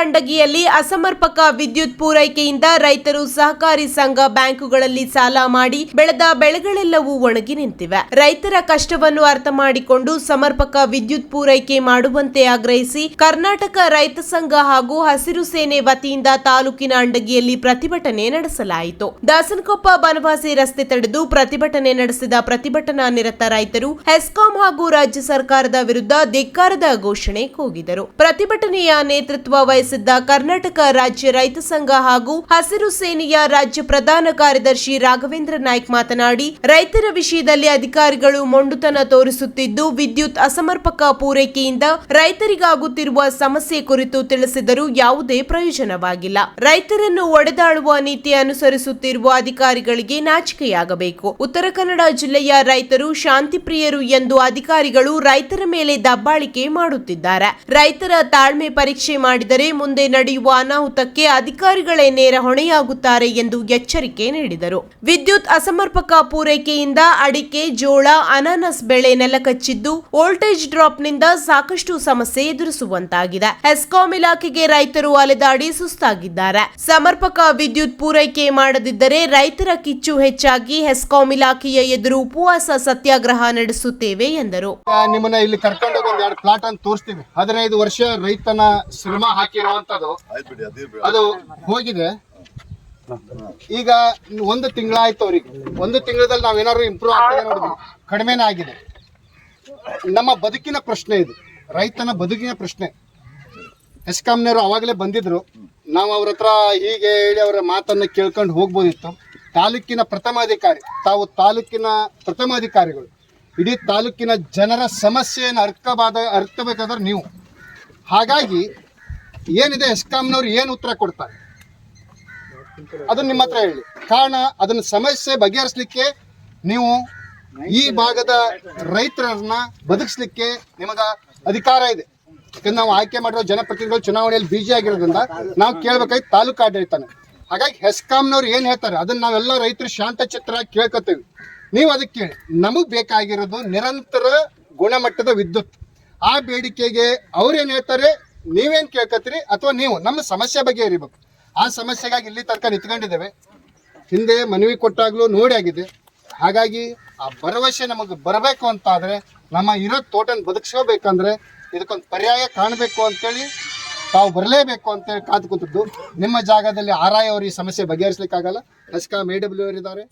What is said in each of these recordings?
ಅಂಡಗಿಯಲ್ಲಿ ಅಸಮರ್ಪಕ ವಿದ್ಯುತ್ ಪೂರೈಕೆಯಿಂದ ರೈತರು ಸಹಕಾರಿ ಸಂಘ ಬ್ಯಾಂಕುಗಳಲ್ಲಿ ಸಾಲ ಮಾಡಿ ಬೆಳೆದ ಬೆಳೆಗಳೆಲ್ಲವೂ ಒಣಗಿ ನಿಂತಿವೆ. ರೈತರ ಕಷ್ಟವನ್ನು ಅರ್ಥ ಮಾಡಿಕೊಂಡು ಸಮರ್ಪಕ ವಿದ್ಯುತ್ ಪೂರೈಕೆ ಮಾಡುವಂತೆ ಆಗ್ರಹಿಸಿ ಕರ್ನಾಟಕ ರೈತ ಸಂಘ ಹಾಗೂ ಹಸಿರು ಸೇನೆ ವತಿಯಿಂದ ತಾಲೂಕಿನ ಅಂಡಗಿಯಲ್ಲಿ ಪ್ರತಿಭಟನೆ ನಡೆಸಲಾಯಿತು. ದಾಸನಕೊಪ್ಪ ಬನವಾಸಿ ರಸ್ತೆ ತಡೆದು ಪ್ರತಿಭಟನೆ ನಡೆಸಿದ ಪ್ರತಿಭಟನಾ ನಿರತ ರೈತರು ಹೆಸ್ಕಾಂ ಹಾಗೂ ರಾಜ್ಯ ಸರ್ಕಾರದ ವಿರುದ್ಧ ಧಿಕ್ಕಾರದ ಘೋಷಣೆ ಕೂಗಿದರು. ಪ್ರತಿಭಟನೆಯ ನೇತೃತ್ವ ವಹಿಸಿದ್ದ ಕರ್ನಾಟಕ ರಾಜ್ಯ ರೈತ ಸಂಘ ಹಾಗೂ ಹಸಿರು ಸೇನೆಯ ರಾಜ್ಯ ಪ್ರಧಾನ ಕಾರ್ಯದರ್ಶಿ ರಾಘವೇಂದ್ರ ನಾಯ್ಕ ಮಾತನಾಡಿ, ರೈತರ ವಿಷಯದಲ್ಲಿ ಅಧಿಕಾರಿಗಳು ಮೊಂಡುತನ ತೋರಿಸುತ್ತಿದ್ದು, ವಿದ್ಯುತ್ ಅಸಮರ್ಪಕ ಪೂರೈಕೆಯಿಂದ ರೈತರಿಗಾಗುತ್ತಿರುವ ಸಮಸ್ಯೆ ಕುರಿತು ತಿಳಿಸಿದರೂ ಯಾವುದೇ ಪ್ರಯೋಜನವಾಗಿಲ್ಲ. ರೈತರನ್ನು ಒಡೆದಾಳುವ ನೀತಿ ಅನುಸರಿಸುತ್ತಿರುವ ಅಧಿಕಾರಿಗಳಿಗೆ ನಾಚಿಕೆಯಾಗಬೇಕು. ಉತ್ತರ ಕನ್ನಡ ಜಿಲ್ಲೆಯ ರೈತರು ಶಾಂತಿಪ್ರಿಯರು ಎಂದು ಅಧಿಕಾರಿಗಳು ರೈತರ ಮೇಲೆ ದಬ್ಬಾಳಿಕೆ ಮಾಡುತ್ತಿದ್ದಾರೆ. ರೈತರ ತಾಳ್ಮೆ ಪರೀಕ್ಷೆ ಮಾಡಿದರೆ ಮುಂದೆ ನಡೆಯುವ ಅನಾಹುತಕ್ಕೆ ಅಧಿಕಾರಿಗಳೇ ನೇರ ಹೊಣೆಯಾಗುತ್ತಾರೆ ಎಂದು ಎಚ್ಚರಿಕೆ ನೀಡಿದರು. ವಿದ್ಯುತ್ ಅಸಮರ್ಪಕ ಪೂರೈಕೆಯಿಂದ ಅಡಿಕೆ, ಜೋಳ, ಅನಾನಸ್ ಬೆಳೆ ನೆಲಕಚ್ಚಿದ್ದು ವೋಲ್ಟೇಜ್ ಡ್ರಾಪ್ನಿಂದ ಸಾಕಷ್ಟು ಸಮಸ್ಯೆ ಎದುರಿಸುವಂತಾಗಿದೆ. ಹೆಸ್ಕಾಂ ಇಲಾಖೆಗೆ ರೈತರು ಅಲೆದಾಡಿ ಸುಸ್ತಾಗಿದ್ದಾರೆ. ಸಮರ್ಪಕ ವಿದ್ಯುತ್ ಪೂರೈಕೆ ಮಾಡದಿದ್ದರೆ ರೈತರ ಕಿಚ್ಚು ಹೆಚ್ಚಾಗಿ ಹೆಸ್ಕಾಂ ಇಲಾಖೆಯ ಎದುರು ಉಪವಾಸ ಸತ್ಯಾಗ್ರಹ ನಡೆಸುತ್ತೇವೆ ಎಂದರು. ನಿಮ್ಮನ್ನ ಇಲ್ಲಿ ಕರ್ಕೊಂಡು ಎರಡು ಪ್ಲಾಟ್ ಅಂತ ತೋರಿಸ್ತೀವಿ. ಹದಿನೈದು ವರ್ಷ ರೈತನ ಶ್ರಮ ಹಾಕಿರುವಂತದ್ದು ಅದು ಹೋಗಿದೆ. ಈಗ ಒಂದು ತಿಂಗಳಾಯ್ತು ಅವ್ರಿಗೆ. ಒಂದು ತಿಂಗಳಲ್ಲಿ ನಾವೇನಾದ್ರು ಇಂಪ್ರೂವ್ ಆಗ್ತದೆ ನೋಡಿದ್ವಿ. ಕಡಿಮೆನೇ ಆಗಿದೆ. ನಮ್ಮ ಬದುಕಿನ ಪ್ರಶ್ನೆ ಇದು. ರೈತನ ಬದುಕಿನ ಪ್ರಶ್ನೆ. ಎಸ್ಕಾಂನವರು ಅವಾಗಲೇ ಬಂದಿದ್ರು. ನಾವು ಅವ್ರ ಹತ್ರ ಹೀಗೆ ಹೇಳಿ ಅವರ ಮಾತನ್ನ ಕೇಳ್ಕೊಂಡು ಹೋಗ್ಬೋದಿತ್ತು. ತಾಲೂಕಿನ ಪ್ರಥಮಾಧಿಕಾರಿ ತಾವು ತಾಲೂಕಿನ ಪ್ರಥಮಾಧಿಕಾರಿಗಳು ಇಡೀ ತಾಲೂಕಿನ ಜನರ ಸಮಸ್ಯೆಯನ್ನು ಅರ್ಕಬಾದ ಅರ್ಕಬೇಕಾದ್ರೆ ನೀವು. ಹಾಗಾಗಿ ಏನಿದೆ ಎಸ್ಕಾಂನವ್ರು ಏನು ಉತ್ತರ ಕೊಡ್ತಾರೆ? ಅದನ್ನ ನಿಮ್ಮ ಹತ್ರ ಹೇಳಿ. ಕಾರಣ, ಅದನ್ನ ಸಮಸ್ಯೆ ಬಗೆಹರಿಸಲಿಕ್ಕೆ ನೀವು ಈ ಭಾಗದ ರೈತರನ್ನ ಬದುಕಿಸ್ಲಿಕ್ಕೆ ನಿಮಗ ಅಧಿಕಾರ ಇದೆ. ಯಾಕಂದ್ರೆ ನಾವು ಆಯ್ಕೆ ಮಾಡಿರೋ ಜನಪ್ರತಿನಿಧಿಗಳು ಚುನಾವಣೆಯಲ್ಲಿ ಬಿಜಿ ಆಗಿರೋದ್ರಿಂದ ನಾವು ಕೇಳ್ಬೇಕಾಯ್ತು ತಾಲೂಕು ಆಡಳಿತಾನೆ. ಹಾಗಾಗಿ ಹೆಸ್ಕಾಂನವ್ರು ಏನ್ ಹೇಳ್ತಾರೆ? ಅದನ್ನ ನಾವೆಲ್ಲ ರೈತರು ಶಾಂತ ಚಿತ್ರ ಕೇಳ್ಕೊತೀವಿ. ನೀವು ಅದಕ್ಕೆ ಕೇಳಿ. ನಮಗ್ ಬೇಕಾಗಿರೋದು ನಿರಂತರ ಗುಣಮಟ್ಟದ ವಿದ್ಯುತ್. ಆ ಬೇಡಿಕೆಗೆ ಅವ್ರೇನ್ ಹೇಳ್ತಾರೆ? ನೀವೇನ್ ಕೇಳ್ಕತ್ತೀರಿ ಅಥವಾ ನೀವು ನಮ್ಮ ಸಮಸ್ಯೆ ಬಗ್ಗೆ ಇರಬೇಕು ಆ ಸಮಸ್ಯೆಗಾಗಿ ಇಲ್ಲಿ ತನಕ ನಿಂತ್ಕೊಂಡಿದ್ದೇವೆ. ಹಿಂದೆ ಮನವಿ ಕೊಟ್ಟಾಗ್ಲೂ ನೋಡಿ ಆಗಿದೆ. ಹಾಗಾಗಿ ಆ ಭರವಸೆ ನಮಗೆ ಬರಬೇಕು ಅಂತ ಆದ್ರೆ ನಮ್ಮ ಇರೋ ತೋಟನ ಬದುಕಿಸ್ಕೋಬೇಕಂದ್ರೆ ಇದಕ್ಕೊಂದು ಪರ್ಯಾಯ ಕಾಣಬೇಕು ಅಂತೇಳಿ ತಾವು ಬರಲೇಬೇಕು ಅಂತೇಳಿ ಕಾದು ಕೂತಿದ್ದು. ನಿಮ್ಮ ಜಾಗದಲ್ಲಿ ಆರಾಯ ಅವರು ಈ ಸಮಸ್ಯೆ ಬಗೆಹರಿಸ್ಲಿಕ್ಕಾಗಲ್ಲ. ಎಸ್ಕಾಂ ಎ ಡಬ್ಲ್ಯೂ ಇದ್ದಾರೆ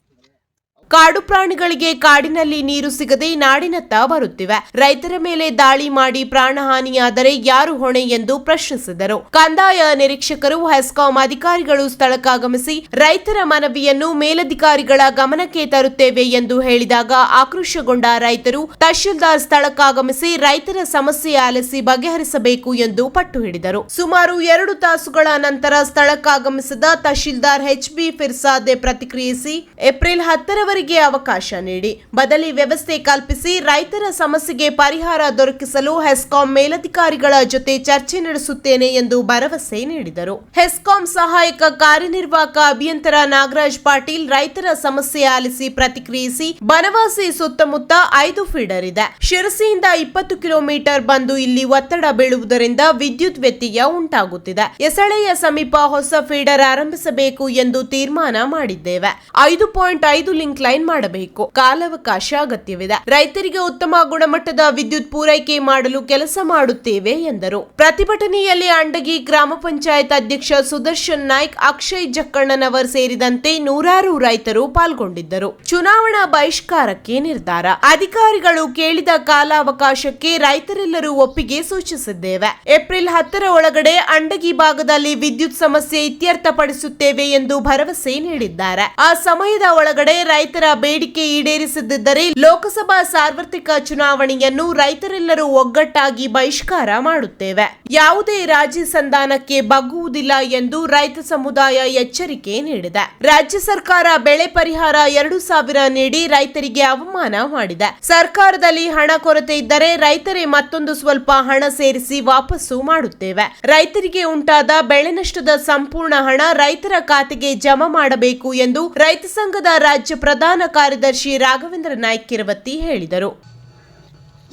ಕಾಡು ಪ್ರಾಣಿಗಳಿಗೆ ಕಾಡಿನಲ್ಲಿ ನೀರು ಸಿಗದೆ ನಾಡಿನತ್ತ ಬರುತ್ತಿವೆ. ರೈತರ ಮೇಲೆ ದಾಳಿ ಮಾಡಿ ಪ್ರಾಣಹಾನಿಯಾದರೆ ಯಾರು ಹೊಣೆ ಎಂದು ಪ್ರಶ್ನಿಸಿದರು. ಕಂದಾಯ ನಿರೀಕ್ಷಕರು, ಹೆಸ್ಕಾಂ ಅಧಿಕಾರಿಗಳು ಸ್ಥಳಕ್ಕಾಗಮಿಸಿ ರೈತರ ಮನವಿಯನ್ನು ಮೇಲಧಿಕಾರಿಗಳ ಗಮನಕ್ಕೆ ತರುತ್ತೇವೆ ಎಂದು ಹೇಳಿದಾಗ ಆಕ್ರೋಶಗೊಂಡ ರೈತರು ತಹಶೀಲ್ದಾರ್ ಸ್ಥಳಕ್ಕಾಗಮಿಸಿ ರೈತರ ಸಮಸ್ಯೆ ಆಲಿಸಿ ಬಗೆಹರಿಸಬೇಕು ಎಂದು ಪಟ್ಟು ಹಿಡಿದರು. ಸುಮಾರು ಎರಡು ತಾಸುಗಳ ನಂತರ ಸ್ಥಳಕ್ಕಾಗಮಿಸಿದ ತಹಶೀಲ್ದಾರ್ ಎಚ್ ಬಿ ಫಿರ್ಸಾದೆ ಪ್ರತಿಕ್ರಿಯಿಸಿ, ಏಪ್ರಿಲ್ ಹತ್ತರವರೆಗೆ ಅವಕಾಶ ನೀಡಿ. ಬದಲಿ ವ್ಯವಸ್ಥೆ ಕಲ್ಪಿಸಿ ರೈತರ ಸಮಸ್ಯೆಗೆ ಪರಿಹಾರ ದೊರಕಿಸಲು ಹೆಸ್ಕಾಂ ಮೇಲಧಿಕಾರಿಗಳ ಜೊತೆ ಚರ್ಚೆ ನಡೆಸುತ್ತೇನೆ ಎಂದು ಭರವಸೆ ನೀಡಿದರು. ಹೆಸ್ಕಾಂ ಸಹಾಯಕ ಕಾರ್ಯನಿರ್ವಾಹಕ ಅಭಿಯಂತರ ನಾಗರಾಜ್ ಪಾಟೀಲ್ ರೈತರ ಸಮಸ್ಯೆ ಆಲಿಸಿ ಪ್ರತಿಕ್ರಿಯಿಸಿ, ಬನವಾಸಿ ಸುತ್ತಮುತ್ತ ಐದು ಫೀಡರ್ ಇದೆ. ಶಿರಸಿಯಿಂದ ಇಪ್ಪತ್ತು ಕಿಲೋಮೀಟರ್ ಬಂದು ಇಲ್ಲಿ ಒತ್ತಡ ಬೀಳುವುದರಿಂದ ವಿದ್ಯುತ್ ವ್ಯತ್ಯಯ ಉಂಟಾಗುತ್ತಿದೆ. ಎಸಳೆಯ ಸಮೀಪ ಹೊಸ ಫೀಡರ್ ಆರಂಭಿಸಬೇಕು ಎಂದು ತೀರ್ಮಾನ ಮಾಡಿದ್ದೇವೆ. ಐದು ಪಾಯಿಂಟ್ ಐದು ಲಿಂಕ್ ಲೈನ್ ಮಾಡಬೇಕು. ಕಾಲಾವಕಾಶ ಅಗತ್ಯವಿದೆ. ರೈತರಿಗೆ ಉತ್ತಮ ಗುಣಮಟ್ಟದ ವಿದ್ಯುತ್ ಪೂರೈಕೆ ಮಾಡಲು ಕೆಲಸ ಮಾಡುತ್ತೇವೆ ಎಂದರು. ಪ್ರತಿಭಟನೆಯಲ್ಲಿ ಅಂಡಗಿ ಗ್ರಾಮ ಪಂಚಾಯತ್ ಅಧ್ಯಕ್ಷ ಸುದರ್ಶನ್ ನಾಯ್ಕ್, ಅಕ್ಷಯ್ ಜಕ್ಕಣ್ಣನವರ್ ಸೇರಿದಂತೆ ನೂರಾರು ರೈತರು ಪಾಲ್ಗೊಂಡಿದ್ದರು. ಚುನಾವಣಾ ಬಹಿಷ್ಕಾರಕ್ಕೆ ನಿರ್ಧಾರ. ಅಧಿಕಾರಿಗಳು ಕೇಳಿದ ಕಾಲಾವಕಾಶಕ್ಕೆ ರೈತರೆಲ್ಲರೂ ಒಪ್ಪಿಗೆ ಸೂಚಿಸಿದ್ದೇವೆ. ಏಪ್ರಿಲ್ ಹತ್ತರ ಒಳಗಡೆ ಅಂಡಗಿ ಭಾಗದಲ್ಲಿ ವಿದ್ಯುತ್ ಸಮಸ್ಯೆ ಇತ್ಯರ್ಥಪಡಿಸುತ್ತೇವೆ ಎಂದು ಭರವಸೆ ನೀಡಿದ್ದಾರೆ. ಆ ಸಮಯದ ಒಳಗಡೆ ರೈತರ ಬೇಡಿಕೆ ಈಡೇರಿಸದಿದ್ದರೆ ಲೋಕಸಭಾ ಸಾರ್ವತ್ರಿಕ ಚುನಾವಣೆಯನ್ನು ರೈತರೆಲ್ಲರೂ ಒಗ್ಗಟ್ಟಾಗಿ ಬಹಿಷ್ಕಾರ ಮಾಡುತ್ತೇವೆ. ಯಾವುದೇ ರಾಜ್ಯ ಸಂಧಾನಕ್ಕೆ ಬಗ್ಗುವುದಿಲ್ಲ ಎಂದು ರೈತ ಸಮುದಾಯ ಎಚ್ಚರಿಕೆ ನೀಡಿದೆ. ರಾಜ್ಯ ಸರ್ಕಾರ ಬೆಳೆ ಪರಿಹಾರ ಎರಡು ಸಾವಿರ ನೀಡಿ ರೈತರಿಗೆ ಅವಮಾನ ಮಾಡಿದೆ. ಸರ್ಕಾರದಲ್ಲಿ ಹಣ ಕೊರತೆ ಇದ್ದರೆ ರೈತರೇ ಮತ್ತೊಂದು ಸ್ವಲ್ಪ ಹಣ ಸೇರಿಸಿ ವಾಪಸ್ಸು ಮಾಡುತ್ತೇವೆ. ರೈತರಿಗೆ ಉಂಟಾದ ಬೆಳೆ ಸಂಪೂರ್ಣ ಹಣ ರೈತರ ಖಾತೆಗೆ ಜಮಾ ಮಾಡಬೇಕು ಎಂದು ರೈತ ಸಂಘದ ರಾಜ್ಯ ಪ್ರಧಾನ ಕಾರ್ಯದರ್ಶಿ ರಾಘವೇಂದ್ರ ನಾಯ್ಕ್ ಕಿರವತ್ತಿ ಹೇಳಿದರು.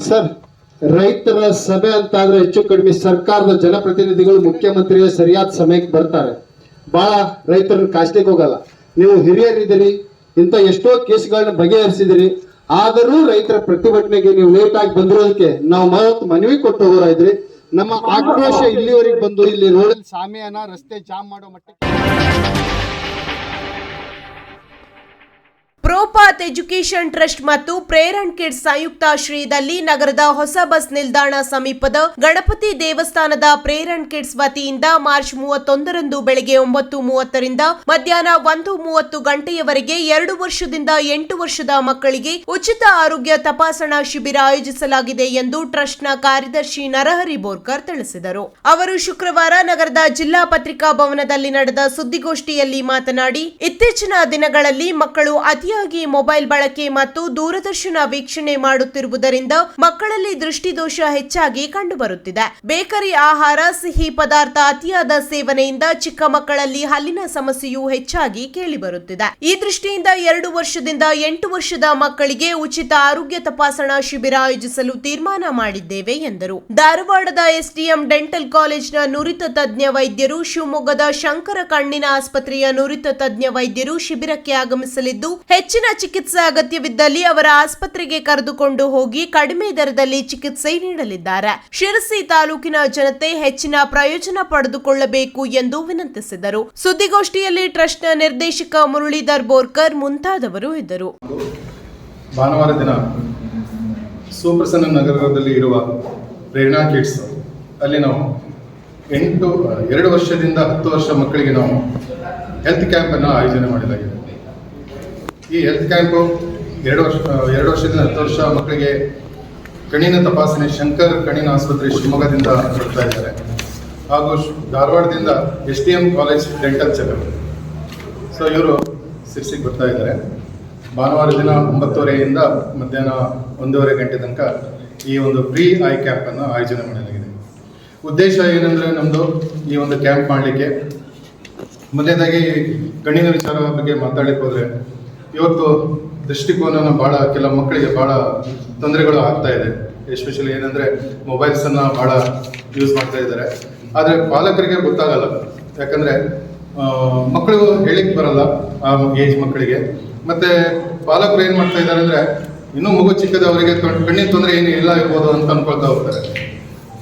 ಸರ್, ರೈತರ ಸಭೆ ಅಂತ ಆದ್ರೆ ಹೆಚ್ಚು ಕಡಿಮೆ ಸರ್ಕಾರದ ಜನಪ್ರತಿನಿಧಿಗಳು, ಮುಖ್ಯಮಂತ್ರಿಯ ಸರಿಯಾದ ಸಮಯಕ್ಕೆ ಬರ್ತಾರೆ. ಬಹಳ ರೈತರ ಕಾಸ್ಟಿಗೆ ಹೋಗಲ್ಲ. ನೀವು ಹಿರಿಯರಿದ್ದೀರಿ ಇಂಥ ಎಷ್ಟೋ ಕೇಸ್ಗಳನ್ನ ಬಗೆಹರಿಸಿದಿರಿ. ಆದರೂ ರೈತರ ಪ್ರತಿಭಟನೆಗೆ ನೀವು ಲೇಟ್ ಆಗಿ ಬಂದಿರೋದಕ್ಕೆ ನಾವು ಮತ್ ಮನವಿ ಕೊಟ್ಟು ಇದ್ರಿ. ನಮ್ಮ ಆಕ್ರೋಶ ಇಲ್ಲಿವರೆಗೆ ಬಂದು ಇಲ್ಲಿ ರೋಡಲ್ಲಿ ಸಾಮಿಯಾನ ರಸ್ತೆ ಜಾಮ್ ಮಾಡೋ ಮಟ್ಟಕ್ಕೆ ಪ್ರೋಪಾತ್ ಎಜುಕೇಷನ್ ಟ್ರಸ್ಟ್ ಮತ್ತು ಪ್ರೇರಣ್ ಕಿಡ್ಸ್ ಸಂಯುಕ್ತಾಶ್ರಯದಲ್ಲಿ ನಗರದ ಹೊಸ ಬಸ್ ನಿಲ್ದಾಣ ಸಮೀಪದ ಗಣಪತಿ ದೇವಸ್ಥಾನದ ಪ್ರೇರಣ್ ಕಿಡ್ಸ್ ವತಿಯಿಂದ ಮಾರ್ಚ್ ಮೂವತ್ತೊಂದರಂದು ಬೆಳಗ್ಗೆ ಒಂಬತ್ತು ಮೂವತ್ತರಿಂದ ಮಧ್ಯಾಹ್ನ ಒಂದು ಮೂವತ್ತು ಗಂಟೆಯವರೆಗೆ ಎರಡು ವರ್ಷದಿಂದ ಎಂಟು ವರ್ಷದ ಮಕ್ಕಳಿಗೆ ಉಚಿತ ಆರೋಗ್ಯ ತಪಾಸಣಾ ಶಿಬಿರ ಆಯೋಜಿಸಲಾಗಿದೆ ಎಂದು ಟ್ರಸ್ಟ್ನ ಕಾರ್ಯದರ್ಶಿ ನರಹರಿ ಬೋರ್ಕರ್ ತಿಳಿಸಿದರು. ಅವರು ಶುಕ್ರವಾರ ನಗರದ ಜಿಲ್ಲಾ ಪತ್ರಿಕಾ ಭವನದಲ್ಲಿ ನಡೆದ ಸುದ್ದಿಗೋಷ್ಠಿಯಲ್ಲಿ ಮಾತನಾಡಿ, ಇತ್ತೀಚಿನ ದಿನಗಳಲ್ಲಿ ಮಕ್ಕಳು ಅತಿಯಾಗಿ ಮೊಬೈಲ್ ಬಳಕೆ ಮತ್ತು ದೂರದರ್ಶನ ವೀಕ್ಷಣೆ ಮಾಡುತ್ತಿರುವುದರಿಂದ ಮಕ್ಕಳಲ್ಲಿ ದೃಷ್ಟಿದೋಷ ಹೆಚ್ಚಾಗಿ ಕಂಡುಬರುತ್ತಿದೆ. ಬೇಕರಿ ಆಹಾರ, ಸಿಹಿ ಪದಾರ್ಥ, ಅತಿಯಾದ ಸೇವನೆಯಿಂದ ಚಿಕ್ಕ ಮಕ್ಕಳಲ್ಲಿ ಹಲ್ಲಿನ ಸಮಸ್ಯೆಯು ಹೆಚ್ಚಾಗಿ ಕೇಳಿಬರುತ್ತಿದೆ. ಈ ದೃಷ್ಟಿಯಿಂದ ಎರಡು ವರ್ಷದಿಂದ ಎಂಟು ವರ್ಷದ ಮಕ್ಕಳಿಗೆ ಉಚಿತ ಆರೋಗ್ಯ ತಪಾಸಣಾ ಶಿಬಿರ ಆಯೋಜಿಸಲು ತೀರ್ಮಾನ ಮಾಡಿದ್ದೇವೆ ಎಂದರು. ಧಾರವಾಡದ ಎಸ್ಡಿಎಂ ಡೆಂಟಲ್ ಕಾಲೇಜ್ನ ನುರಿತ ತಜ್ಞ ವೈದ್ಯರು ಶಿವಮೊಗ್ಗದ ಶಂಕರ ಕಣ್ಣಿನ ಆಸ್ಪತ್ರೆಯ ನುರಿತ ತಜ್ಞ ವೈದ್ಯರು ಶಿಬಿರಕ್ಕೆ ಆಗಮಿಸಲಿದ್ದು ಹೆಚ್ಚಿನ ಚಿಕಿತ್ಸೆ ಅಗತ್ಯವಿದ್ದಲ್ಲಿ ಅವರ ಆಸ್ಪತ್ರೆಗೆ ಕರೆದುಕೊಂಡು ಹೋಗಿ ಕಡಿಮೆ ದರದಲ್ಲಿ ಚಿಕಿತ್ಸೆ ನೀಡಲಿದ್ದಾರೆ. ಶಿರಸಿ ತಾಲೂಕಿನ ಜನತೆ ಹೆಚ್ಚಿನ ಪ್ರಯೋಜನ ಪಡೆದುಕೊಳ್ಳಬೇಕು ಎಂದು ವಿನಂತಿಸಿದರು. ಸುದ್ದಿಗೋಷ್ಠಿಯಲ್ಲಿ ಟ್ರಸ್ಟ್ನ ನಿರ್ದೇಶಕ ಮುರಳೀಧರ್ ಬೋರ್ಕರ್ ಮುಂತಾದವರು ಇದ್ದರು. ಭಾನುವಾರ ದಿನ ಸುಪ್ರಸನ್ನ ನಗರದಲ್ಲಿ ಇರುವ ಪ್ರೇರಣಾ ಕಿಡ್ಸ್, ಅಲ್ಲಿ ನಾವು ಎಂಟು, ಎರಡು ವರ್ಷದಿಂದ ಹತ್ತು ವರ್ಷ ಮಕ್ಕಳಿಗೆ ನಾವು ಹೆಲ್ತ್ ಕ್ಯಾಂಪನ್ನು ಆಯೋಜನೆ ಮಾಡಲಾಗಿದೆ. ಈ ಹೆಲ್ತ್ ಕ್ಯಾಂಪು ಎರಡು ವರ್ಷ, ಎರಡು ವರ್ಷದಿಂದ ಹತ್ತು ವರ್ಷ ಮಕ್ಕಳಿಗೆ ಕಣ್ಣಿನ ತಪಾಸಣೆ, ಶಂಕರ್ ಕಣ್ಣಿನ ಆಸ್ಪತ್ರೆ ಶಿವಮೊಗ್ಗದಿಂದ ಬರ್ತಾ ಇದ್ದಾರೆ. ಹಾಗೂ ಧಾರವಾಡದಿಂದ S T M college dental checkup so ಇವರು ಸಿರ್ಸಿಗೆ ಬರ್ತಾ ಇದ್ದಾರೆ. ಭಾನುವಾರ ದಿನ ಒಂಬತ್ತುವರೆಯಿಂದ ಮಧ್ಯಾಹ್ನ ಒಂದೂವರೆ ಗಂಟೆ ತನಕ ಈ ಒಂದು ಪ್ರೀ ಐ ಕ್ಯಾಂಪನ್ನು ಆಯೋಜನೆ ಮಾಡಲಾಗಿದೆ. ಉದ್ದೇಶ ಏನಂದರೆ ನಮ್ಮದು ಈ ಒಂದು ಕ್ಯಾಂಪ್ ಮಾಡಲಿಕ್ಕೆ. ಮೊದಲನೇದಾಗಿ ಕಣ್ಣಿನ ವಿಚಾರ ಬಗ್ಗೆ ಮಾತಾಡಲಿಕ್ಕೆ ಹೋದರೆ ಇವತ್ತು ದೃಷ್ಟಿಕೋನ ಭಾಳ ಕೆಲ ಮಕ್ಕಳಿಗೆ ಭಾಳ ತೊಂದರೆಗಳು ಆಗ್ತಾ ಇದೆ. ಎಸ್ಪೆಷಲಿ ಏನಂದರೆ ಮೊಬೈಲ್ಸನ್ನು ಭಾಳ ಯೂಸ್ ಮಾಡ್ತಾ ಇದ್ದಾರೆ. ಆದರೆ ಪಾಲಕರಿಗೆ ಗೊತ್ತಾಗಲ್ಲ. ಯಾಕಂದರೆ ಮಕ್ಕಳು ಹೇಳಿಕ್ಕೆ ಬರಲ್ಲ ಆ ಏಜ್ ಮಕ್ಕಳಿಗೆ. ಮತ್ತು ಪಾಲಕರು ಏನು ಮಾಡ್ತಾ ಇದ್ದಾರೆ ಅಂದರೆ, ಇನ್ನೂ ಮಗು ಚಿಕ್ಕದವರಿಗೆ ಕಣ್ಣಿನ ತೊಂದರೆ ಏನು ಇಲ್ಲ ಇರ್ಬೋದು ಅಂತ ಅನ್ಕೊಳ್ತಾ ಹೋಗ್ತಾರೆ.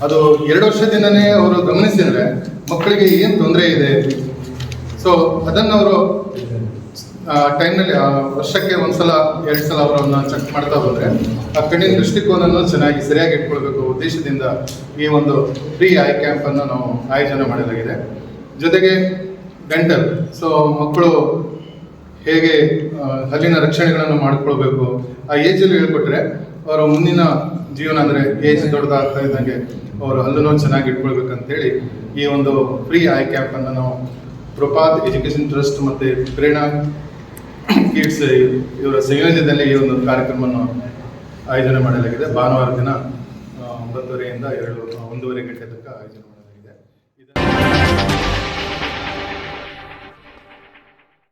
ಅದು ಎರಡು ವರ್ಷದಿಂದನೇ ಅವರು ಗಮನಿಸಿದರೆ ಮಕ್ಕಳಿಗೆ ಏನು ತೊಂದರೆ ಇದೆ? ಸೊ ಅದನ್ನು ಅವರು ಟೈಮ್ನಲ್ಲಿ ನಲ್ಲಿ ವರ್ಷಕ್ಕೆ ಒಂದ್ಸಲ ಎರಡು ಸಲ ಅವರನ್ನ ಚೆಕ್ ಮಾಡ್ತಾ ಹೋದ್ರೆ, ಆ ಕಣ್ಣಿನ ದೃಷ್ಟಿಕೋನನ್ನು ಚೆನ್ನಾಗಿ ಸರಿಯಾಗಿ ಇಟ್ಕೊಳ್ಬೇಕು ಉದ್ದೇಶದಿಂದ ಈ ಒಂದು ಫ್ರೀ ಐ ಕ್ಯಾಂಪನ್ನು ನಾವು ಆಯೋಜನೆ ಮಾಡಲಾಗಿದೆ. ಜೊತೆಗೆ ಡೆಂಟಲ್ ಸೊ ಮಕ್ಕಳು ಹೇಗೆ ಹಲ್ಲಿನ ರಕ್ಷಣೆಗಳನ್ನು ಮಾಡ್ಕೊಳ್ಬೇಕು, ಆ ಏಜಲ್ಲಿ ಹೇಳ್ಕೊಟ್ರೆ, ಅವರ ಮುಂದಿನ ಜೀವನ ಅಂದರೆ ಏಜ್ ದೊಡ್ಡದಾಗ್ತಾ ಇದ್ದಂಗೆ ಅವರು ಅಲ್ಲೂ ಚೆನ್ನಾಗಿ ಇಟ್ಕೊಳ್ಬೇಕಂತೇಳಿ ಈ ಒಂದು ಫ್ರೀ ಐ ಕ್ಯಾಂಪನ್ನು ನಾವು ಪ್ರಪಾತ್ ಎಜುಕೇಷನ್ ಟ್ರಸ್ಟ್ ಮತ್ತು ಪ್ರೇರಣಾ ಕಿಡ್ಸ್ ಇವರ ಸಂಯೋಜನೆಯಲ್ಲಿ ಈ ಒಂದು ಕಾರ್ಯಕ್ರಮವನ್ನು ಆಯೋಜನೆ ಮಾಡಲಾಗಿದೆ. ಭಾನುವಾರ ದಿನ ಒಂಬತ್ತುವರೆಯಿಂದ ಎರಡು, ಒಂದೂವರೆ ಗಂಟೆ ತನಕ ಆಯೋಜನೆ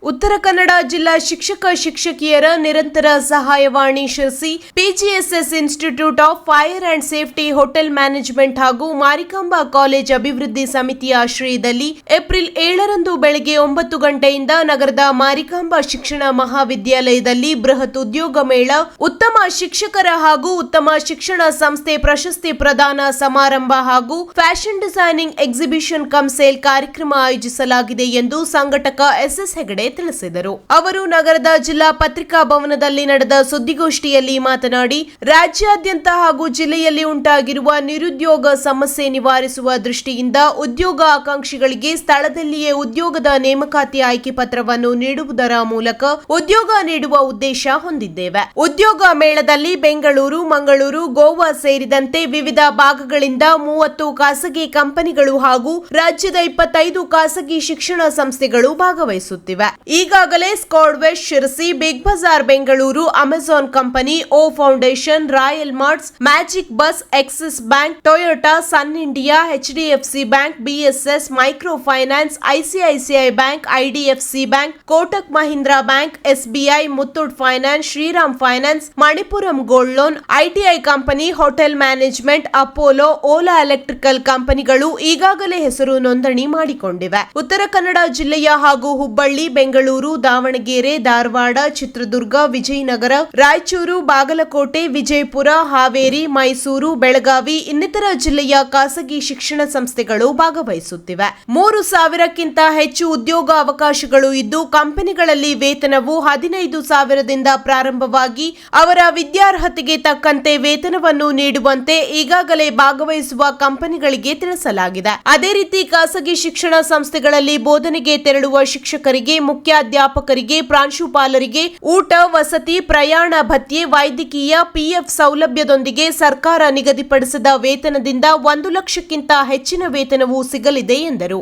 ಉತ್ತರ ಕನ್ನಡ ಜಿಲ್ಲಾ ಶಿಕ್ಷಕ ಶಿಕ್ಷಕಿಯರ ನಿರಂತರ ಸಹಾಯವಾಣಿ Sirsi PGSS institute of fire and safety hotel management ಹಾಗೂ ಮಾರಿಕಾಂಬಾ ಕಾಲೇಜ್ ಅಭಿವೃದ್ಧಿ ಸಮಿತಿಯ ಆಶ್ರಯದಲ್ಲಿ ಏಪ್ರಿಲ್ ಏಳರಂದು ಬೆಳಗ್ಗೆ ಒಂಬತ್ತು ಗಂಟೆಯಿಂದ ನಗರದ ಮಾರಿಕಾಂಬಾ ಶಿಕ್ಷಣ ಮಹಾವಿದ್ಯಾಲಯದಲ್ಲಿ ಬೃಹತ್ ಉದ್ಯೋಗ ಮೇಳ, ಉತ್ತಮ ಶಿಕ್ಷಕರ ಹಾಗೂ ಉತ್ತಮ ಶಿಕ್ಷಣ ಸಂಸ್ಥೆ ಪ್ರಶಸ್ತಿ ಪ್ರದಾನ ಸಮಾರಂಭ ಹಾಗೂ fashion designing exhibition cum sale ಕಾರ್ಯಕ್ರಮ ಆಯೋಜಿಸಲಾಗಿದೆ ಎಂದು ಸಂಘಟಕ ಎಸ್ಎಸ್ ಹೆಗಡೆ ತಿಳಿಸಿದರು. ಅವರು ನಗರದ ಜಿಲ್ಲಾ ಪತ್ರಿಕಾ ಭವನದಲ್ಲಿ ನಡೆದ ಸುದ್ದಿಗೋಷ್ಠಿಯಲ್ಲಿ ಮಾತನಾಡಿ, ರಾಜ್ಯಾದ್ಯಂತ ಹಾಗೂ ಜಿಲ್ಲೆಯಲ್ಲಿ ಉಂಟಾಗಿರುವ ನಿರುದ್ಯೋಗ ಸಮಸ್ಯೆ ನಿವಾರಿಸುವ ದೃಷ್ಟಿಯಿಂದ ಉದ್ಯೋಗ ಆಕಾಂಕ್ಷಿಗಳಿಗೆ ಸ್ಥಳದಲ್ಲಿಯೇ ಉದ್ಯೋಗದ ನೇಮಕಾತಿ ಆಯ್ಕೆ ಪತ್ರವನ್ನು ನೀಡುವುದರ ಮೂಲಕ ಉದ್ಯೋಗ ನೀಡುವ ಉದ್ದೇಶ ಹೊಂದಿದ್ದೇವೆ. ಉದ್ಯೋಗ ಮೇಳದಲ್ಲಿ ಬೆಂಗಳೂರು, ಮಂಗಳೂರು, ಗೋವಾ ಸೇರಿದಂತೆ ವಿವಿಧ ಭಾಗಗಳಿಂದ ಮೂವತ್ತು ಖಾಸಗಿ ಕಂಪನಿಗಳು ಹಾಗೂ ರಾಜ್ಯದ ಇಪ್ಪತ್ತೈದು ಖಾಸಗಿ ಶಿಕ್ಷಣ ಸಂಸ್ಥೆಗಳು ಭಾಗವಹಿಸುತ್ತಿವೆ. ಈಗಾಗಲೇ Scad West Sirsi, Big Bazaar Bengaluru, Amazon company, O Foundation, Royal Marts, Magic Bus, Axis Bank, Toyota, Sun India HDFC Bank BSS micro finance ICICI Bank IDFC Bank, Kotak Mahindra Bank SBI Muthoot finance, Shriram finance, Manappuram gold loan ITI company, hotel management, Apollo, Ola electrical ಕಂಪನಿಗಳು ಈಗಾಗಲೇ ಹೆಸರು ನೋಂದಣಿ ಮಾಡಿಕೊಂಡಿವೆ. ಉತ್ತರ ಕನ್ನಡ ಜಿಲ್ಲೆಯ ಹಾಗೂ ಹುಬ್ಬಳ್ಳಿ, ಬೆಂಗಳೂರು ದಾವಣಗೆರೆ, ಧಾರವಾಡ, ಚಿತ್ರದುರ್ಗ, ವಿಜಯನಗರ, ರಾಯಚೂರು, ಬಾಗಲಕೋಟೆ, ವಿಜಯಪುರ, ಹಾವೇರಿ, ಮೈಸೂರು, ಬೆಳಗಾವಿ ಇನ್ನಿತರ ಜಿಲ್ಲೆಯ ಖಾಸಗಿ ಶಿಕ್ಷಣ ಸಂಸ್ಥೆಗಳು ಭಾಗವಹಿಸುತ್ತಿವೆ. ಮೂರು ಸಾವಿರಕ್ಕಿಂತ ಹೆಚ್ಚು ಉದ್ಯೋಗ ಅವಕಾಶಗಳು ಇದ್ದು ಕಂಪನಿಗಳಲ್ಲಿ ವೇತನವು ಹದಿನೈದು ಸಾವಿರದಿಂದ ಪ್ರಾರಂಭವಾಗಿ ಅವರ ವಿದ್ಯಾರ್ಹತೆಗೆ ತಕ್ಕಂತೆ ವೇತನವನ್ನು ನೀಡುವಂತೆ ಈಗಾಗಲೇ ಭಾಗವಹಿಸುವ ಕಂಪನಿಗಳಿಗೆ ತಿಳಿಸಲಾಗಿದೆ. ಅದೇ ರೀತಿ ಖಾಸಗಿ ಶಿಕ್ಷಣ ಸಂಸ್ಥೆಗಳಲ್ಲಿ ಬೋಧನೆಗೆ ತೆರಳುವ ಶಿಕ್ಷಕರಿಗೆ ಮುಖ್ಯಾಧ್ಯಾಪಕರಿಗೆ ಪ್ರಾಂಶುಪಾಲರಿಗೆ, ಊಟ, ವಸತಿ, ಪ್ರಯಾಣ ಭತ್ಯೆ, ವೈದ್ಯಕೀಯ, ಪಿಎಫ್ ಸೌಲಭ್ಯದೊಂದಿಗೆ ಸರ್ಕಾರ ನಿಗದಿಪಡಿಸಿದ ವೇತನದಿಂದ ಒಂದು ಲಕ್ಷಕ್ಕಿಂತ ಹೆಚ್ಚಿನ ವೇತನವೂ ಸಿಗಲಿದೆ ಎಂದರು.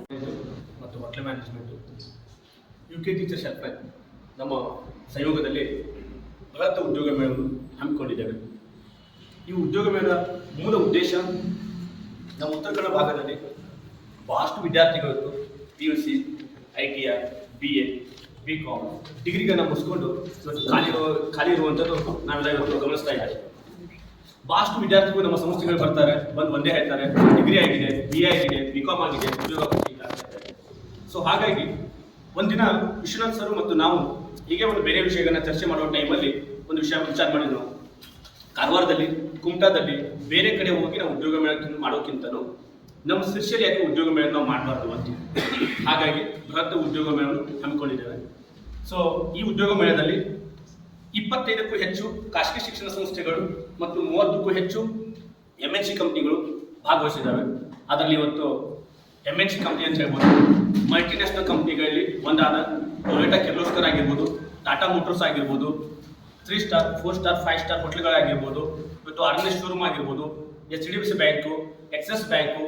ನಮ್ಮ ಸಂಯೋಗದಲ್ಲಿ ಬೃಹತ್ ಉದ್ಯೋಗ ಮೇಳವನ್ನು ಹಮ್ಮಿಕೊಂಡಿದ್ದೇವೆ. ಈ ಉದ್ಯೋಗ ಮೇಳ ಮೂಲ ಉದ್ದೇಶ ನಮ್ಮ ಉತ್ತರ ಕನ್ನಡ ಭಾಗದಲ್ಲಿ ಬಹಳಷ್ಟು ವಿದ್ಯಾರ್ಥಿಗಳು P U C I T I B A B com ಡಿಗ್ರಿಗಳನ್ನ ಮುಗಿಸ್ಕೊಂಡು ಖಾಲಿ ಖಾಲಿ ಇರುವಂಥದ್ದು ನಾವೆಲ್ಲ ಇವತ್ತು ಗಮನಿಸ್ತಾ ಇದ್ದಾರೆ ಭಾಳಷ್ಟು ವಿದ್ಯಾರ್ಥಿಗಳು ನಮ್ಮ ಸಂಸ್ಥೆಗಳು ಬರ್ತಾರೆ, ಬಂದು ಒಂದೇ ಹೇಳ್ತಾರೆ, ಡಿಗ್ರಿ ಆಗಿದೆ ಬಿ ಎ ಆಗಿದೆ ಬಿ ಕಾಮ್ ಆಗಿದೆ, ಉದ್ಯೋಗ. ಸೊ ಹಾಗಾಗಿ, ಒಂದಿನ ವಿಶ್ವನಾಥ್ ಸರ್ ಮತ್ತು ನಾವು ಹೀಗೆ ಒಂದು ಬೇರೆ ವಿಷಯಗಳನ್ನ ಚರ್ಚೆ ಮಾಡುವ ಟೈಮಲ್ಲಿ ಒಂದು ವಿಷಯ ವಿಚಾರ ಮಾಡಿದ್ವಿ. ನಾವು ಕಾರವಾರದಲ್ಲಿ, ಕುಮಟಾದಲ್ಲಿ ಬೇರೆ ಕಡೆ ಹೋಗಿ ನಾವು ಉದ್ಯೋಗ ಮಾಡೋಕ್ಕಿಂತಲೂ ನಮ್ಮ ಶಿಷ್ಯರು ಯಾಕೆ ಉದ್ಯೋಗ ಮೇಳ ನಾವು ಮಾಡಬಾರ್ದು ಅಂತ? ಹಾಗಾಗಿ ಬೃಹತ್ ಉದ್ಯೋಗ ಮೇಳವನ್ನು ಹಮ್ಮಿಕೊಂಡಿದ್ದೇವೆ. ಸೊ ಈ ಉದ್ಯೋಗ ಮೇಳದಲ್ಲಿ ಇಪ್ಪತ್ತೈದಕ್ಕೂ ಹೆಚ್ಚು ಖಾಸಗಿ ಶಿಕ್ಷಣ ಸಂಸ್ಥೆಗಳು ಮತ್ತು ಮೂವತ್ತಕ್ಕೂ ಹೆಚ್ಚು ಎಂ ಎನ್ ಸಿ ಕಂಪ್ನಿಗಳು ಭಾಗವಹಿಸಿದ್ದಾವೆ. ಅದರಲ್ಲಿ ಇವತ್ತು ಎಂ ಎನ್ ಸಿ ಕಂಪ್ನಿ ಅಂತ ಹೇಳ್ಬೋದು ಮಲ್ಟಿನ್ಯಾಷನಲ್ ಕಂಪ್ನಿಗಳಲ್ಲಿ ಒಂದಾದ ಟೊಯೋಟಾ ಕಿರ್ಲೋಸ್ಕರ್ ಆಗಿರ್ಬೋದು ಟಾಟಾ ಮೋಟರ್ಸ್ ಆಗಿರ್ಬೋದು three star four star five star ಹೋಟ್ಲ್ಗಳಾಗಿರ್ಬೋದು ಇವತ್ತು ಅರಣ್ಯ ಶೋರೂಮ್ ಆಗಿರ್ಬೋದು H D F C bank Axis bank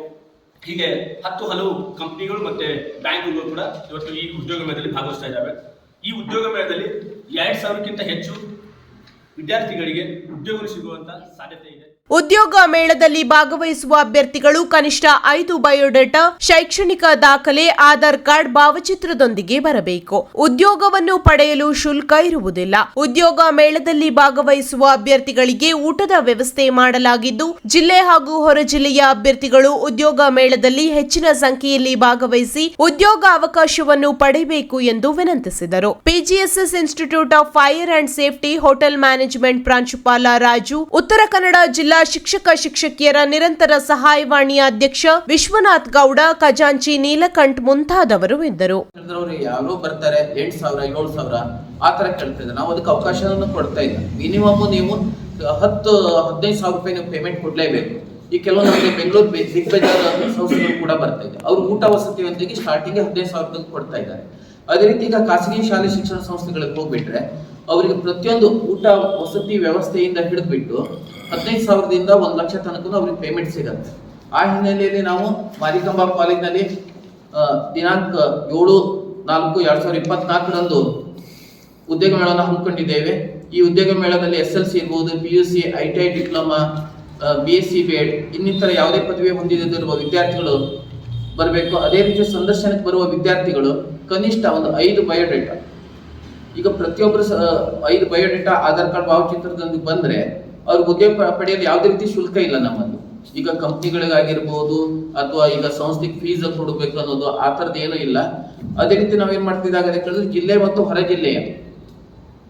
ಹೀಗೆ ಹತ್ತು ಹಲವು ಕಂಪ್ನಿಗಳು ಮತ್ತೆ ಬ್ಯಾಂಕುಗಳು ಕೂಡ ಇವತ್ತು ಈ ಉದ್ಯೋಗ ಮೇಳದಲ್ಲಿ ಭಾಗವಹಿಸ್ತಾ ಇದ್ದಾವೆ ಈ ಉದ್ಯೋಗ ಮೇಳದಲ್ಲಿ ಎರಡು ಸಾವಿರಕ್ಕಿಂತ ಹೆಚ್ಚು ವಿದ್ಯಾರ್ಥಿಗಳಿಗೆ ಉದ್ಯೋಗ ಸಿಗುವಂತ ಸಾಧ್ಯತೆ ಇದೆ. ಉದ್ಯೋಗ ಮೇಳದಲ್ಲಿ ಭಾಗವಹಿಸುವ ಅಭ್ಯರ್ಥಿಗಳು ಕನಿಷ್ಠ ಐದು ಬಯೋಡೇಟಾ, ಶೈಕ್ಷಣಿಕ ದಾಖಲೆ, ಆಧಾರ್ ಕಾರ್ಡ್ ಭಾವಚಿತ್ರದೊಂದಿಗೆ ಬರಬೇಕು. ಉದ್ಯೋಗವನ್ನು ಪಡೆಯಲು ಶುಲ್ಕ ಇರುವುದಿಲ್ಲ. ಉದ್ಯೋಗ ಮೇಳದಲ್ಲಿ ಭಾಗವಹಿಸುವ ಅಭ್ಯರ್ಥಿಗಳಿಗೆ ಊಟದ ವ್ಯವಸ್ಥೆ ಮಾಡಲಾಗಿದ್ದು, ಜಿಲ್ಲೆ ಹಾಗೂ ಹೊರ ಜಿಲ್ಲೆಯ ಅಭ್ಯರ್ಥಿಗಳು ಉದ್ಯೋಗ ಮೇಳದಲ್ಲಿ ಹೆಚ್ಚಿನ ಸಂಖ್ಯೆಯಲ್ಲಿ ಭಾಗವಹಿಸಿ ಉದ್ಯೋಗ ಅವಕಾಶವನ್ನು ಪಡೆಯಬೇಕು ಎಂದು ವಿನಂತಿಸಿದರು. PGSS institute of fire and safety hotel management ಪ್ರಾಂಶುಪಾಲ ರಾಜು, ಉತ್ತರ ಕನ್ನಡ ಜಿಲ್ಲಾ ಶಿಕ್ಷಕ ಶಿಕ್ಷಕಿಯರ ನಿರಂತರ ಸಹಾಯವಾಣಿಯ ಅಧ್ಯಕ್ಷ ವಿಶ್ವನಾಥ್ ಗೌಡ, ಖಜಾಂಚಿ ನೀಲಕಂಠ್ ಮುಂತಾದವರು ಇದ್ದರು. ಯಾರೋ ಬರ್ತಾರೆ, ಎಂಟು ಸಾವಿರ, ಏಳು ಸಾವಿರ, ಆ ಥರ ಕೇಳ್ತಾ ನಾವು ಅದಕ್ಕೆ ಅವಕಾಶವನ್ನು ಕೊಡ್ತಾ ಇಲ್ಲ. ಮಿನಿಮಮ್ ನೀವು ಹತ್ತು, ಹದಿನೈದು ಸಾವಿರ ರೂಪಾಯಿ ನೀವು ಪೇಮೆಂಟ್ ಕೊಡ್ಲೇಬೇಕು. ಈ ಕೆಲವು ನಮಗೆ ಬೆಂಗಳೂರು ಬಿಗ್ ಬಜಾರ್ ಸಂಸ್ಥೆಗಳು ಕೂಡ ಬರ್ತಾ ಇದೆ. ಅವ್ರು ಊಟ ವಸತಿ ಒಂದಿಗೆ ಸ್ಟಾರ್ಟಿಂಗ್ ಹದಿನೈದು ಸಾವಿರ ರೂಪಾಯಿ ಕೊಡ್ತಾ ಇದ್ದಾರೆ. ಅದೇ ರೀತಿ ಈಗ ಖಾಸಗಿ ಶಾಲೆ ಶಿಕ್ಷಣ ಸಂಸ್ಥೆಗಳಿಗೆ ಹೋಗ್ಬಿಟ್ರೆ, ಅವರಿಗೆ ಪ್ರತಿಯೊಂದು ಊಟ ವಸತಿ ವ್ಯವಸ್ಥೆಯಿಂದ ಹಿಡಿದ್ಬಿಟ್ಟು ಹದಿನೈದು ಸಾವಿರದಿಂದ ಒಂದು ಲಕ್ಷ ತನಕ ಅವ್ರಿಗೆ ಪೇಮೆಂಟ್ ಸಿಗತ್ತೆ. ಆ ಹಿನ್ನೆಲೆಯಲ್ಲಿ ನಾವು ಮಾರಿಕಂಬಾ ಕಾಲೇಜಿನಲ್ಲಿ ದಿನಾಂಕ ಏಳು ನಾಲ್ಕು ಎರಡು ಸಾವಿರದ ಇಪ್ಪತ್ನಾಲ್ಕರಂದು ಉದ್ಯೋಗ ಮೇಳವನ್ನು ಹಮ್ಮಿಕೊಂಡಿದ್ದೇವೆ. ಈ ಉದ್ಯೋಗ ಮೇಳದಲ್ಲಿ ಎಸ್ ಎಲ್ ಸಿ ಇರ್ಬೋದು P U C I T I diploma B S C B Ed ಇನ್ನಿತರ ಯಾವುದೇ ಪದವಿ ಹೊಂದಿದಿರುವ ವಿದ್ಯಾರ್ಥಿಗಳು ಬರಬೇಕು. ಅದೇ ರೀತಿ ಸಂದರ್ಶನಕ್ಕೆ ಬರುವ ವಿದ್ಯಾರ್ಥಿಗಳು ಕನಿಷ್ಠ ಒಂದು ಐದು ಬಯೋಡೇಟಾ. ಈಗ ಪ್ರತಿಯೊಬ್ಬರು ಐದು ಬಯೋಡೇಟಾ, ಆಧಾರ್ ಕಾರ್ಡ್, ಭಾವಚಿತ್ರದೊಂದಿಗೆ ಬಂದ್ರೆ ಅವ್ರಿಗೆ ಉದ್ಯೋಗ ಪಡೆಯಲು ಯಾವುದೇ ರೀತಿ ಶುಲ್ಕ ಇಲ್ಲ ನಮ್ಮಲ್ಲಿ. ಈಗ ಕಂಪ್ನಿಗಳಿಗಾಗಿರ್ಬೋದು ಅಥವಾ ಈಗ ಸಂಸ್ಥೆಗೆ ಫೀಸ್ ಕೊಡಬೇಕು ಅನ್ನೋದು ಆ ಥರದ್ದು ಏನೂ ಇಲ್ಲ. ಅದೇ ರೀತಿ ನಾವೇನ್ ಮಾಡ್ತಿದ್ದಾಗ ಹೇಳಿದ್ರೆ ಜಿಲ್ಲೆ ಮತ್ತು ಹೊರ ಜಿಲ್ಲೆಯ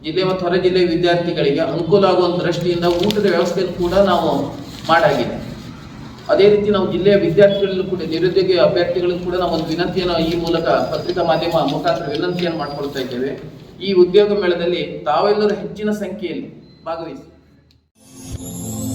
ಜಿಲ್ಲೆ ಮತ್ತು ಹೊರ ಜಿಲ್ಲೆಯ ವಿದ್ಯಾರ್ಥಿಗಳಿಗೆ ಅನುಕೂಲ ಆಗುವ ದೃಷ್ಟಿಯಿಂದ ಊಟದ ವ್ಯವಸ್ಥೆಯನ್ನು ಕೂಡ ನಾವು ಮಾಡಾಗಿದೆ. ಅದೇ ರೀತಿ ನಾವು ಜಿಲ್ಲೆಯ ವಿದ್ಯಾರ್ಥಿಗಳಲ್ಲೂ ಕೂಡ ನಿರುದ್ಯೋಗಿ ಅಭ್ಯರ್ಥಿಗಳಲ್ಲೂ ಕೂಡ ನಾವು ಒಂದು ವಿನಂತಿಯನ್ನು ಈ ಮೂಲಕ ಪತ್ರಿಕಾ ಮಾಧ್ಯಮ ಮುಖಾಂತರ ವಿನಂತಿಯನ್ನು ಮಾಡ್ಕೊಳ್ತಾ ಇದ್ದೇವೆ. ಈ ಉದ್ಯೋಗ ಮೇಳದಲ್ಲಿ ತಾವೆಲ್ಲರೂ ಹೆಚ್ಚಿನ ಸಂಖ್ಯೆಯಲ್ಲಿ ಭಾಗವಹಿಸಿ. Bye.